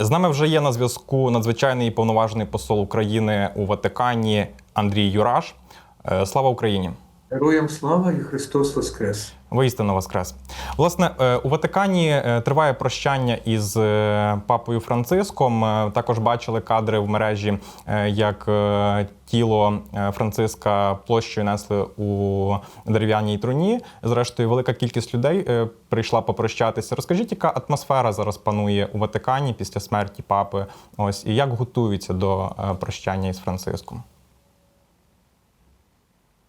З нами вже є на зв'язку надзвичайний і повноважений посол України у Ватикані Андрій Юраш. Е, Слава Україні! Героям слава і Христос Воскрес! Воістину Воскрес. Власне, е, у Ватикані е, триває прощання із е, папою Франциском. Також бачили кадри в мережі, як тіло Франциска площею несли у дерев'яній труні. Зрештою, велика кількість людей прийшла попрощатися. Розкажіть, яка атмосфера зараз панує у Ватикані після смерті папи? Ось і як готуються до прощання із Франциском?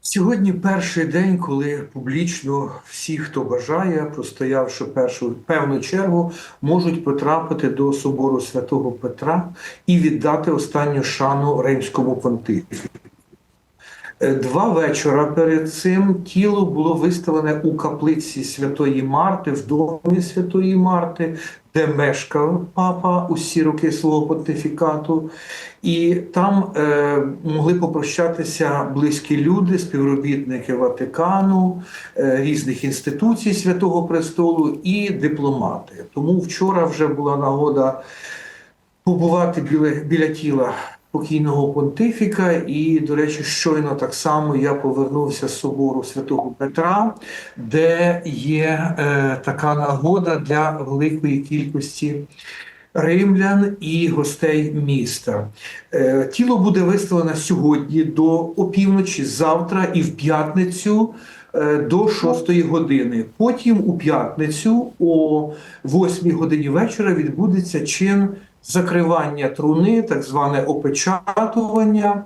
Сьогодні перший день, коли публічно всі, хто бажає, простоявши першу певну чергу, можуть потрапити до собору святого Петра і віддати останню шану римському понтифі. Е, Два вечора перед цим тіло було виставлене у каплиці Святої Марти, в домі Святої Марти, де мешкав папа усі роки свого понтифікату. І там е, могли попрощатися близькі люди, співробітники Ватикану, е, різних інституцій Святого Престолу і дипломати. Тому вчора вже була нагода побувати біля, біля тіла покійного понтифіка. І, до речі, щойно так само я повернувся з собору святого Петра, де є е, така нагода для великої кількості. Римлян і гостей міста. Е, Тіло буде виставлено сьогодні до опівночі, завтра і в п'ятницю е, до 6 години. Потім у п'ятницю о 8 годині вечора відбудеться чин закривання труни, так зване опечатування,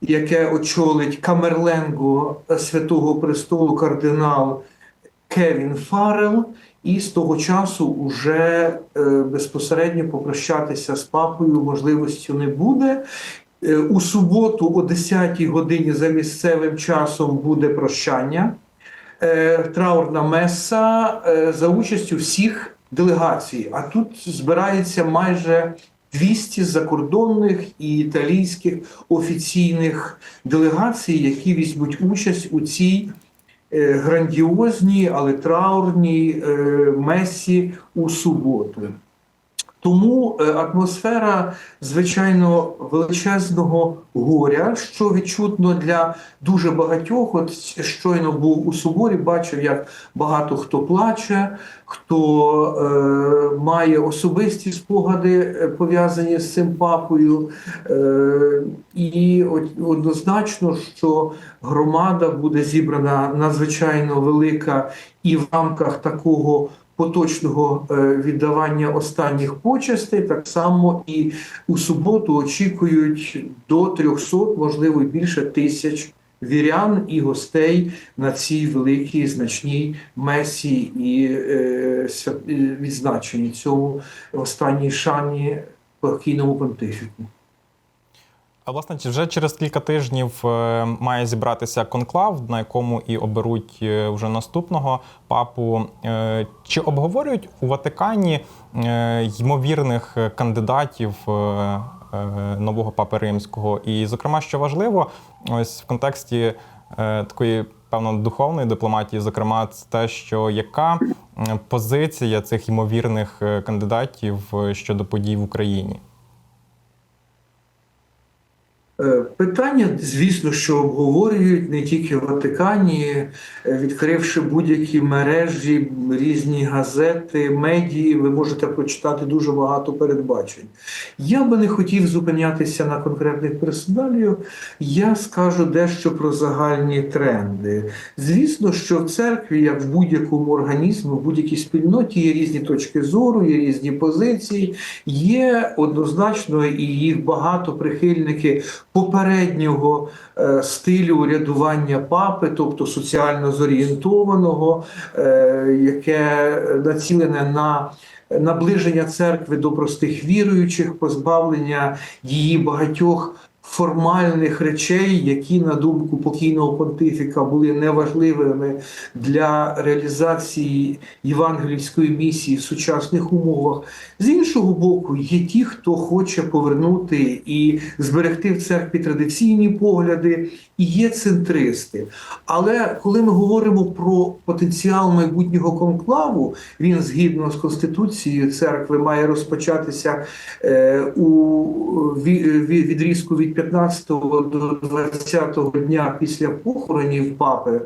яке очолить Камерленго Святого Престолу кардинал Кевін Фаррел. І з того часу уже е, безпосередньо попрощатися з папою можливості не буде. Е, у суботу о 10 годині за місцевим часом буде прощання, е, траурна меса е, за участю всіх делегацій. А тут збирається майже 200 закордонних і італійських офіційних делегацій, які візьмуть участь у цій е, грандіозній, але траурній е, месі у суботу. Тому е, атмосфера, звичайно, величезного горя, що відчутно для дуже багатьох. От щойно був у соборі, бачив, як багато хто плаче, хто е, має особисті спогади е, пов'язані з цим папою. Е, і однозначно, що громада буде зібрана надзвичайно велика і в рамках такого поточного е, віддавання останніх почестей, так само і у суботу очікують до 300, можливо, більше тисяч вірян і гостей на цій великій значній месі і е, відзначенні цьому останній шані покійному понтифіку. А власне, вже через кілька тижнів е, має зібратися конклав, на якому і оберуть е, вже наступного папу. Е, Чи обговорюють у Ватикані ймовірних кандидатів нового папи римського? І, зокрема, що важливо, ось в контексті такої певно духовної дипломатії, зокрема, це те, що яка позиція цих ймовірних кандидатів щодо подій в Україні? Е, Питання, звісно, що обговорюють не тільки в Ватикані, е, відкривши будь-які мережі, різні газети, медії, ви можете прочитати дуже багато передбачень. Я би не хотів зупинятися на конкретних персоналів, я скажу дещо про загальні тренди. Звісно, що в церкві, як в будь-якому організмі, в будь-якій спільноті є різні точки зору, є різні позиції, є однозначно і їх багато прихильники попереднього е, стилю урядування папи, тобто соціально зорієнтованого, е, яке націлене на наближення церкви до простих віруючих, позбавлення її багатьох формальних речей, які, на думку покійного понтифіка, були неважливими для реалізації євангелійської місії в сучасних умовах. З іншого боку, є ті, хто хоче повернути і зберегти в церкві традиційні погляди, і є центристи. Але коли ми говоримо про потенціал майбутнього конклаву, він згідно з конституцією церкви має розпочатися е, у ві- ві- відрізку від 15 до 20 дня після похоронів папи.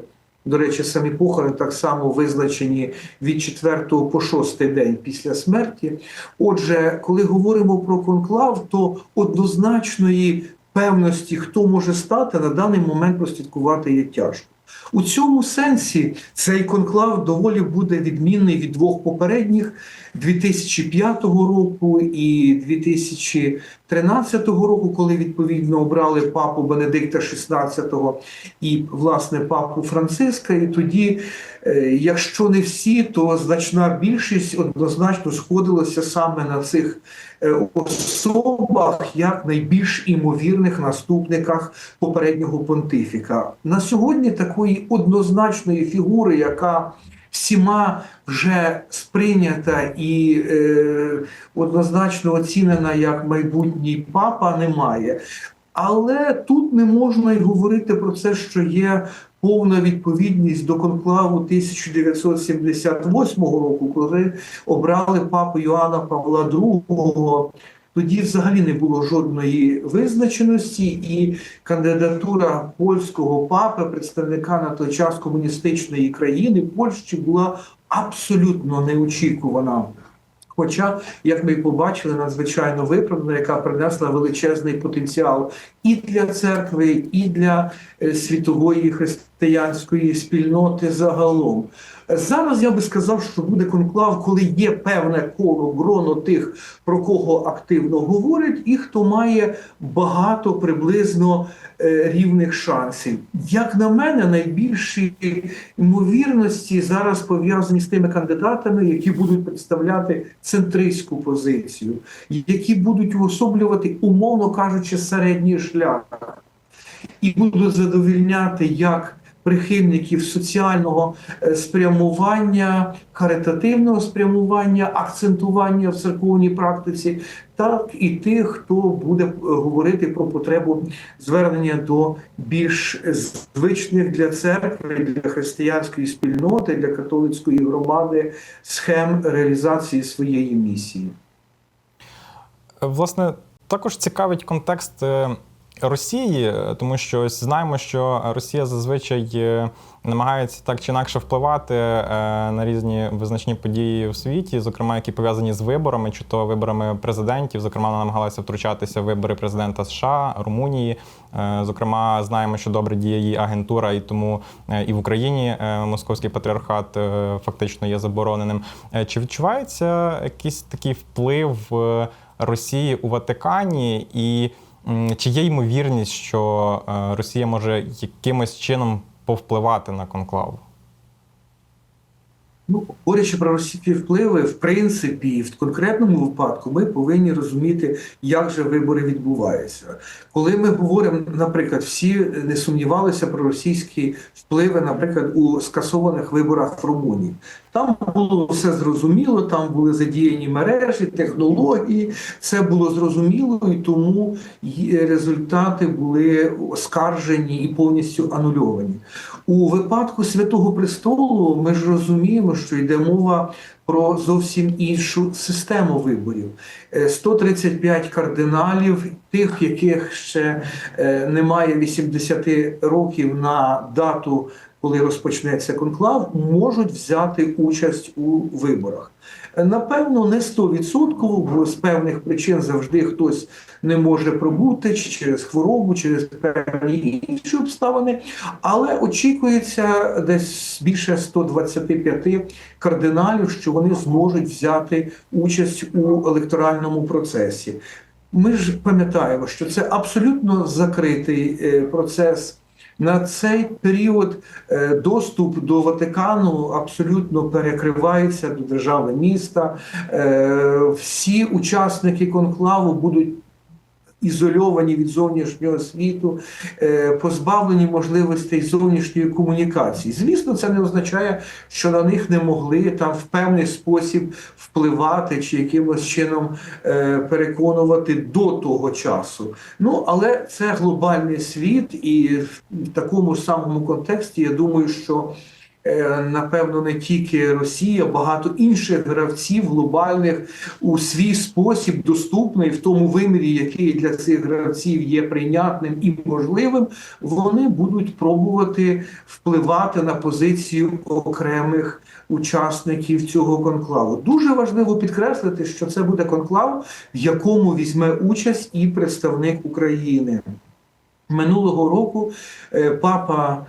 До речі, самі похорони так само визначені від 4 по 6 день після смерті. Отже, коли говоримо про конклав, то однозначної певності, хто може стати, на даний момент прослідкувати є тяжко. У цьому сенсі цей конклав доволі буде відмінний від двох попередніх 2005 року і 2013 року, коли відповідно обрали папу Бенедикта XVI і власне папу Франциска. І тоді, е, якщо не всі, то значна більшість однозначно сходилася саме на цих е, особах як найбільш імовірних наступниках попереднього понтифіка. На сьогодні такої однозначної фігури, яка всіма вже сприйнята і е, однозначно оцінена як майбутній папа, немає. Але тут не можна й говорити про це, що є повна відповідність до конклаву 1978 року, коли обрали папу Йоанна Павла II. Тоді взагалі не було жодної визначеності, і кандидатура польського папи, представника на той час комуністичної країни Польщі, була абсолютно неочікувана. Хоча, як ми побачили, надзвичайно виправдана, яка принесла величезний потенціал і для церкви, і для е, світової християнської спільноти загалом. Зараз я би сказав, що буде конклав, коли є певне коло гроно тих, про кого активно говорять, і хто має багато приблизно е, рівних шансів. Як на мене, найбільші ймовірності зараз пов'язані з тими кандидатами, які будуть представляти центристську позицію, які будуть уособлювати, умовно кажучи, середній шлях, і будуть задовільняти як прихильників соціального е, спрямування, каритативного спрямування, акцентування в церковній практиці, так і тих, хто буде е, говорити про потребу звернення до більш звичних для церкви, для християнської спільноти, для католицької громади схем реалізації своєї місії. Власне, також цікавить контекст е, Росії, тому що ось знаємо, що Росія зазвичай е, намагається так чи інакше впливати е, на різні визначні події у світі, зокрема, які пов'язані з виборами, чи то виборами президентів. Зокрема, вона намагалася втручатися в вибори президента США, Румунії. Е, Зокрема, знаємо, що добре діє її агентура, і тому і в Україні московський патріархат фактично є забороненим. Чи відчувається якийсь такий вплив Росії у Ватикані і Чи є ймовірність, що е, Росія може якимось чином повпливати на конклав? Ну, говорячи про російські впливи, в принципі, в конкретному випадку ми повинні розуміти, як же вибори відбуваються. Коли ми говоримо, наприклад, всі не сумнівалися про російські впливи, наприклад, у скасованих виборах в Румунії. Там було все зрозуміло, там були задіяні мережі, технології, все було зрозуміло, і тому результати були оскаржені і повністю анульовані. У випадку Святого Престолу ми ж розуміємо, що йде мова про зовсім іншу систему виборів. Е, 135 кардиналів, тих, яких ще е, немає 80 років на дату, коли розпочнеться конклав, можуть взяти участь у виборах. Напевно, не 100%, бо з певних причин завжди хтось не може пробути через хворобу, через певні інші обставини. Але очікується десь більше 125 кардиналів, що вони зможуть взяти участь у електоральному процесі. Ми ж пам'ятаємо, що це абсолютно закритий е, процес. На цей період е, доступ до Ватикану абсолютно перекривається до держави міста. Е, Всі учасники конклаву будуть ізольовані від зовнішнього світу, е, позбавлені можливостей зовнішньої комунікації. Звісно, це не означає, що на них не могли там в певний спосіб впливати чи якимось чином е, переконувати до того часу. Ну але це глобальний світ, і в такому самому контексті я думаю, що. Е, Напевно, не тільки Росія, багато інших гравців глобальних у свій спосіб доступний в тому вимірі, який для цих гравців є прийнятним і можливим, вони будуть пробувати впливати на позицію окремих учасників цього конклаву. Дуже важливо підкреслити, що це буде конклав, в якому візьме участь і представник України. Минулого року е, папа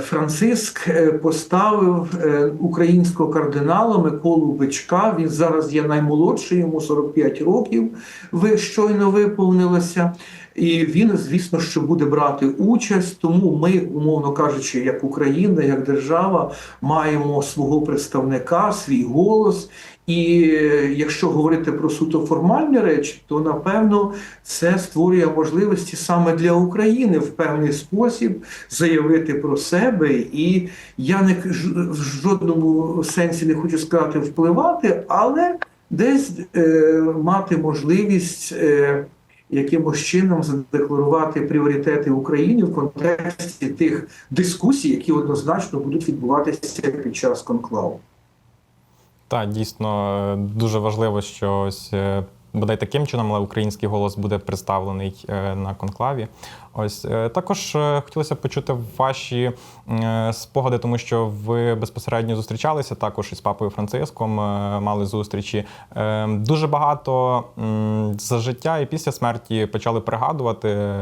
Франциск е, поставив е, українського кардинала Миколу Бичка. Він зараз є наймолодший, йому 45 років. Ви щойно виповнилося. І він, звісно, що буде брати участь. Тому ми, умовно кажучи, як Україна, як держава, маємо свого представника, свій голос. І е, якщо говорити про суто формальні речі, то напевно це створює можливості саме для України в певний спосіб заявити про себе. І я не в жодному сенсі не хочу сказати впливати, але десь е, мати можливість. Е, Якимось чином задекларувати пріоритети України в контексті тих дискусій, які однозначно будуть відбуватися під час конклаву. Так, дійсно дуже важливо, що ось е, бодай таким чином, але український голос буде представлений е, на конклаві. Ось е, також е, хотілося почути ваші е, спогади, тому що ви безпосередньо зустрічалися також із папою Франциском, мали зустрічі. Дуже багато за життя і після смерті почали пригадувати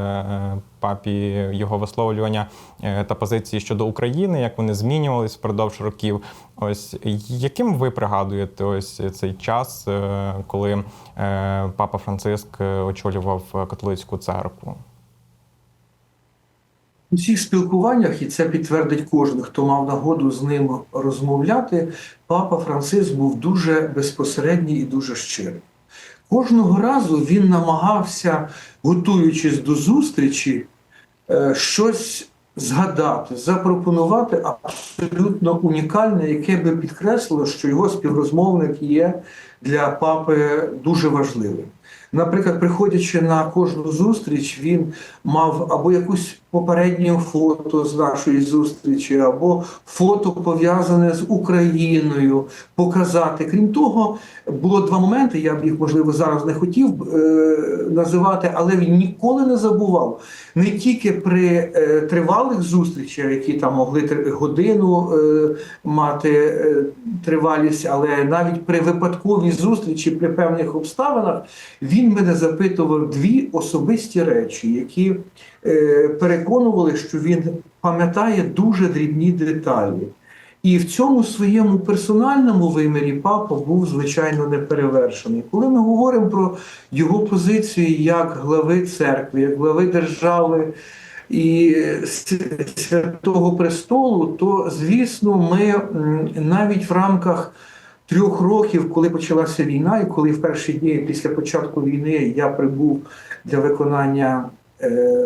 папі його висловлювання та позиції щодо України, як вони змінювались впродовж років. Ось яким ви пригадуєте ось цей час, коли папа Франциск очолював католицьку церкву? У всіх спілкуваннях, і це підтвердить кожен, хто мав нагоду з ним розмовляти, папа Франциск був дуже безпосередній і дуже щирий. Кожного разу він намагався, готуючись до зустрічі, е, щось згадати, запропонувати абсолютно унікальне, яке би підкреслило, що його співрозмовник є для папи дуже важливим. Наприклад, приходячи на кожну зустріч, він мав або якусь попереднє фото з нашої зустрічі, або фото пов'язане з Україною показати. Крім того, було два моменти. Я б їх можливо зараз не хотів е, називати, але він ніколи не забував не тільки при е, тривалих зустрічах, які там могли годину е, мати е, тривалість, але навіть при випадковій зустрічі при певних обставинах він мене запитував дві особисті речі, які переконували, що він пам'ятає дуже дрібні деталі. І в цьому своєму персональному вимірі папа був звичайно неперевершений. Коли ми говоримо про його позицію як глави церкви, як глави держави і святого престолу, то звісно, ми навіть в рамках трьох років, коли почалася війна, і коли в перші дні після початку війни я прибув для виконання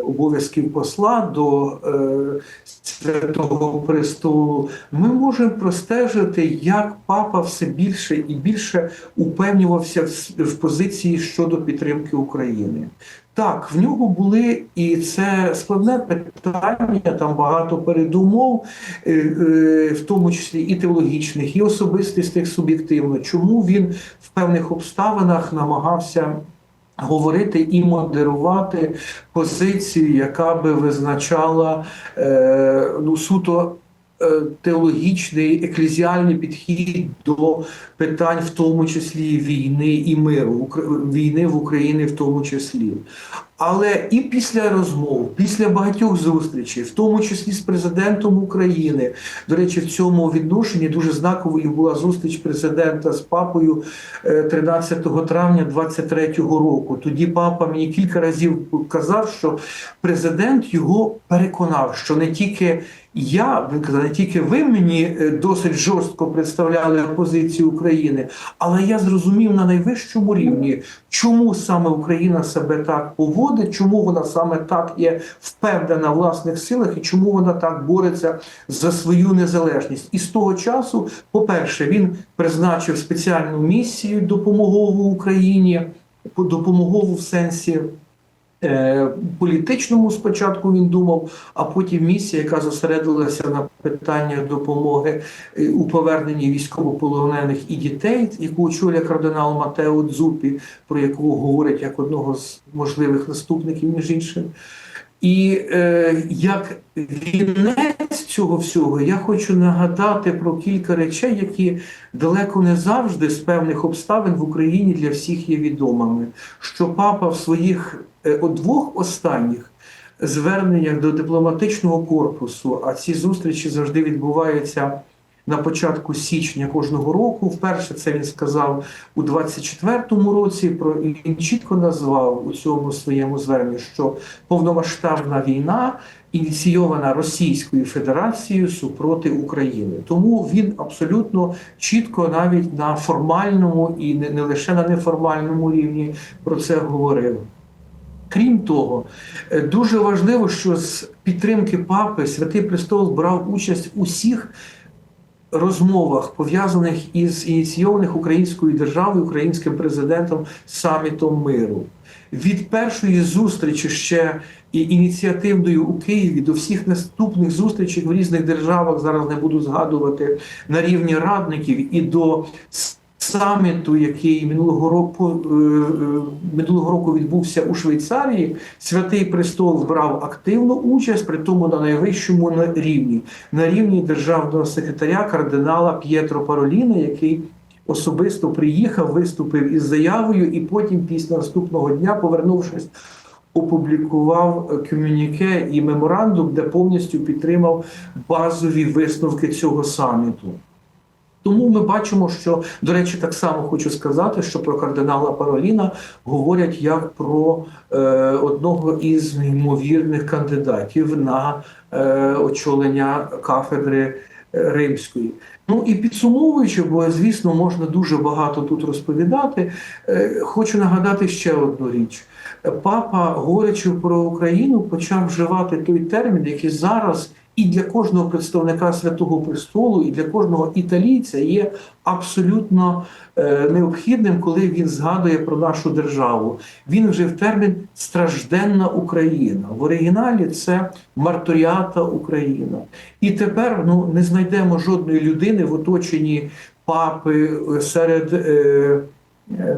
обов'язків посла до е, святого престолу, ми можемо простежити, як папа все більше і більше упевнювався в, позиції щодо підтримки України. Так, в нього були і це складне питання, там багато передумов, е, е, в тому числі і теологічних, і особистих суб'єктивно. Чому він в певних обставинах намагався говорити і модерувати позицію, яка би визначала е, ну, суто е, теологічний еклезіальний підхід до питань, в тому числі війни і миру, війни в Україні в тому числі. Але і після розмов, після багатьох зустрічей, в тому числі з президентом України, до речі, в цьому відношенні дуже знаковою була зустріч президента з папою е, 13 травня 23-го року. Тоді папа мені кілька разів казав, що президент його переконав, що не тільки я, він не тільки ви мені е, досить жорстко представляли позицію України, але я зрозумів на найвищому рівні, чому саме Україна себе так поводить. Підходить, чому вона саме так є впевнена в власних силах і чому вона так бореться за свою незалежність. І з того часу, по-перше, він призначив спеціальну місію допомогову Україні, допомогову в сенсі. Е, Політичному спочатку він думав, а потім місія, яка зосередилася на питаннях допомоги е, у поверненні військовополонених і дітей, яку очолює кардинал Матео Дзупі, про якого говорять як одного з можливих наступників, між іншим. І е, як вінець цього всього, я хочу нагадати про кілька речей, які далеко не завжди з певних обставин в Україні для всіх є відомими. Що папа в своїх е, от двох останніх зверненнях до дипломатичного корпусу, а ці зустрічі завжди відбуваються на початку січня кожного року. Вперше це він сказав у 24-му році. Про він чітко назвав у цьому своєму зверненні, що повномасштабна війна ініційована Російською Федерацією супроти України. Тому він абсолютно чітко, навіть на формальному і не лише на неформальному рівні про це говорив. Крім того, е, дуже важливо, що з підтримки папи Святий Престол брав участь у всіх розмовах, пов'язаних із ініційованих українською державою, українським президентом самітом миру. Від першої зустрічі ще і ініціативною у Києві до всіх наступних зустрічей в різних державах зараз не буду згадувати на рівні радників і до саміту, який минулого року е, е, минулого року відбувся у Швейцарії, Святий Престол брав активну участь, при тому на найвищому рівні, на рівні державного секретаря кардинала П'єтро Пароліна, який особисто приїхав, виступив із заявою, і потім, після наступного дня, повернувшись. Опублікував комюніке і меморандум, де повністю підтримав базові висновки цього саміту. Тому ми бачимо, що до речі, так само хочу сказати, що про кардинала Пароліна говорять як про е, одного із ймовірних кандидатів на е, очолення кафедри е, римської. Ну і підсумовуючи, бо звісно можна дуже багато тут розповідати. е, хочу нагадати ще одну річ. Папа, говорячи про Україну, почав вживати той термін, який зараз і для кожного представника Святого Престолу, і для кожного італійця є абсолютно е, необхідним, коли він згадує про нашу державу. Він вжив термін стражденна Україна. В оригіналі це марторіата Україна. І тепер ну, не знайдемо жодної людини в оточенні папи е, серед. Е,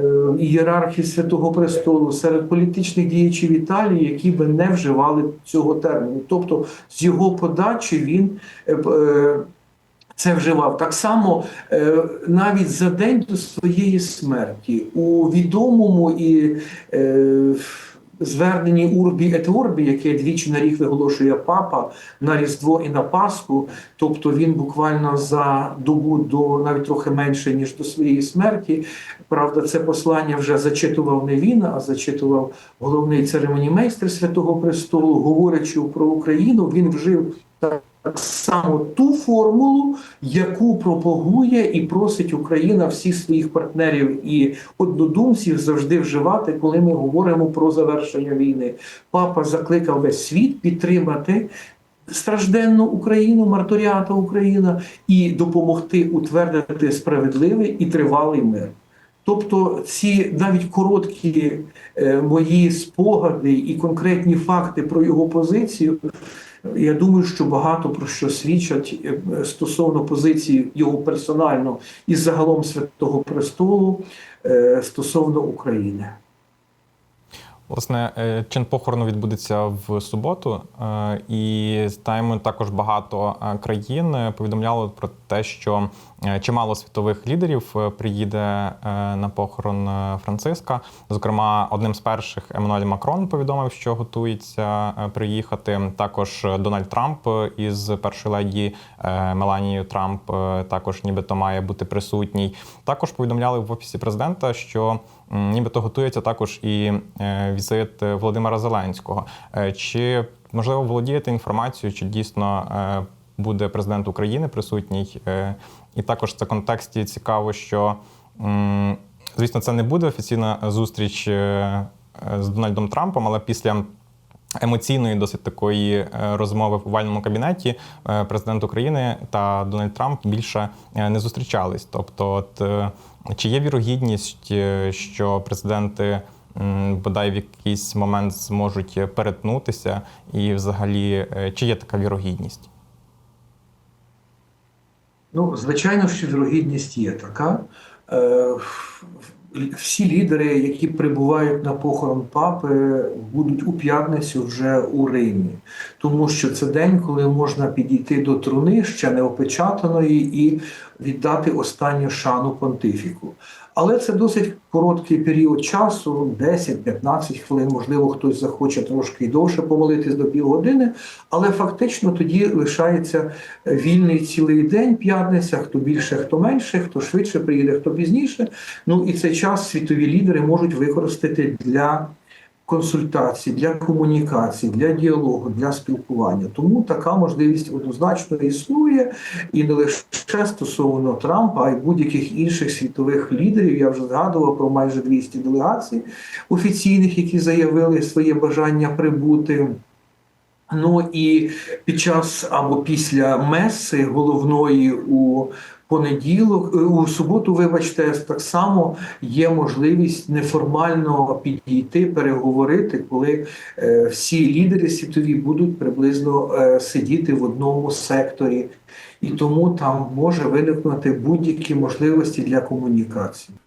е, Святого Престолу серед політичних діячів Італії, які би не вживали цього терміну. Тобто, з його подачі він е, е, це вживав. Так само навіть за день до своєї смерті у відомому і зверненні Урбі ет урбі, яке двічі на рік виголошує папа на Різдво і на Пасху, тобто він буквально за добу до навіть трохи менше ніж до своєї смерті. Правда, це послання вже зачитував не він, а зачитував головний церемонімейстер Святого Престолу, говорячи про Україну, він вжив так само ту формулу, яку пропагує і просить Україна всіх своїх партнерів і однодумців завжди вживати, коли ми говоримо про завершення війни. Папа закликав весь світ підтримати. Стражденну Україну, марторіата Україна і допомогти утвердити справедливий і тривалий мир. Тобто ці навіть короткі е, мої спогади і конкретні факти про його позицію, я думаю, що багато про що свідчать е, стосовно позиції його персонально і загалом Святого Престолу е, стосовно України. Власне, е, чин похорону відбудеться в суботу, е, і знаємо, також багато е, країн повідомляли про те, що чимало світових лідерів приїде на похорон Франциска. Зокрема, одним з перших Еммануель Макрон повідомив, що готується приїхати. Також Дональд Трамп із першої леді Меланією Трамп також нібито має бути присутній. Також повідомляли в офісі президента, що нібито готується також і е, візит Володимира Зеленського. Е, Чи можливо володієте інформацією, чи дійсно е, буде президент України присутній? І також в цьому контексті цікаво, що звісно, це не буде офіційна зустріч. з Дональдом Трампом, але після емоційної, досить такої розмови в овальному кабінеті президент України та Дональд Трамп більше не зустрічались. Тобто, от, чи є вірогідність, е, що президенти бодай в якийсь момент зможуть перетнутися, і взагалі, е, чи є така вірогідність? Ну, звичайно, що вірогідність є така. Всі лідери, які прибувають на похорон папи, будуть у п'ятницю вже у Римі, тому що це день, коли можна підійти до труни ще не опечатаної і віддати останню шану понтифіку. Але це досить короткий період часу, 10-15 хвилин, можливо, хтось захоче трошки довше помолитись до півгодини, але фактично тоді лишається вільний цілий день, п'ятниця, хто більше, хто менше, хто швидше приїде, хто пізніше. Ну і цей час світові лідери можуть використати для консультацій, для комунікації, для діалогу, для спілкування. Тому така можливість однозначно існує, і не лише стосовно Трампа, а й будь-яких інших світових лідерів. Я вже згадував про майже 200 делегацій офіційних, які заявили своє бажання прибути. Ну і під час або після меси головної у понеділок, е, у суботу, вибачте, так само є можливість неформально підійти, переговорити, коли е, всі лідери світові будуть приблизно е, сидіти в одному секторі, і тому там може виникнути будь-які можливості для комунікації.